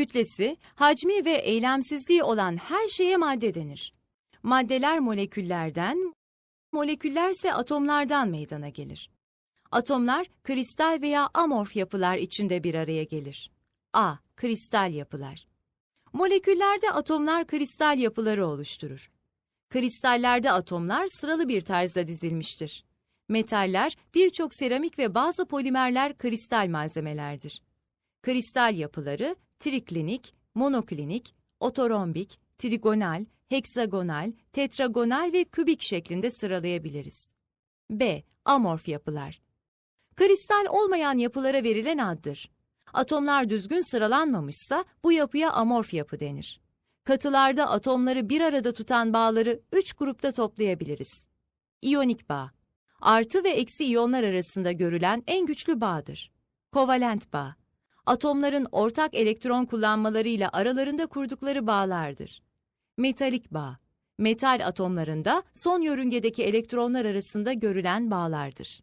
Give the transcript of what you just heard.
Kütlesi, hacmi ve eylemsizliği olan her şeye madde denir. Maddeler moleküllerden, moleküllerse atomlardan meydana gelir. Atomlar kristal veya amorf yapılar içinde bir araya gelir. A. Kristal yapılar. Moleküllerde atomlar kristal yapıları oluşturur. Kristallerde atomlar sıralı bir tarzda dizilmiştir. Metaller, birçok seramik ve bazı polimerler kristal malzemelerdir. Kristal yapıları triklinik, monoklinik, otorombik, trigonal, heksagonal, tetragonal ve kübik şeklinde sıralayabiliriz. B. Amorf yapılar. Kristal olmayan yapılara verilen addır. Atomlar düzgün sıralanmamışsa bu yapıya amorf yapı denir. Katılarda atomları bir arada tutan bağları üç grupta toplayabiliriz. İyonik bağ. Artı ve eksi iyonlar arasında görülen en güçlü bağdır. Kovalent bağ. Atomların ortak elektron kullanmalarıyla aralarında kurdukları bağlardır. Metalik bağ. Metal atomlarında son yörüngedeki elektronlar arasında görülen bağlardır.